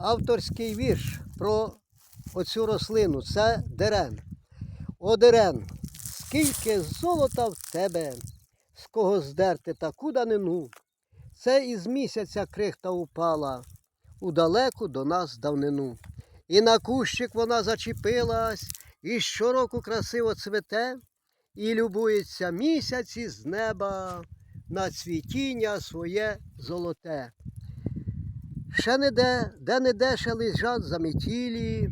авторський вірш про оцю рослину. Це дерен. О, дерен, скільки золота в тебе, з кого здерти таку данину. Це із місяця крихта упала у далеку до нас давнину. І на кущик вона зачепилась, і щороку красиво цвете, і любується місяць із неба на цвітіння своє золоте. Ще не де, де не де ще лежать заметілі,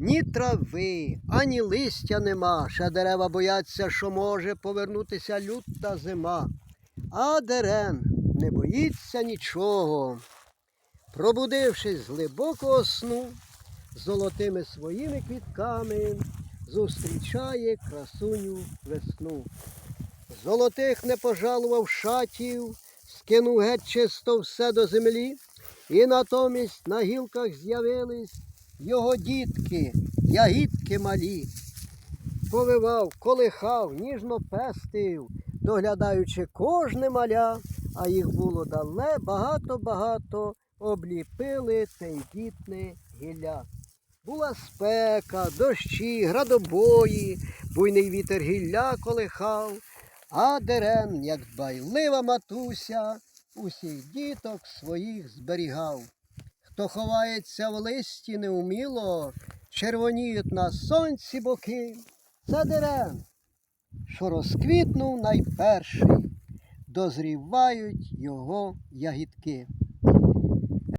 ні трави, ані листя нема. Ще дерева бояться, що може повернутися люта зима. А дерен не боїться нічого. Пробудившись з глибокого сну, золотими своїми квітками зустрічає красуню весну. Золотих не пожалував шатів, скинув геть чисто все до землі, і натомість на гілках з'явились його дітки, ягідки малі. Повивав, колихав, ніжно пестив, доглядаючи кожне маля, а їх було дале багато-багато, обліпили тендітне гілля. Була спека, дощі, градобої, буйний вітер гілля колихав, а дерен, як дбайлива матуся, усіх діток своїх зберігав. Хто ховається в листі неуміло, червоніють на сонці боки. Це дерев, що розквітнув найперший, дозрівають його ягідки.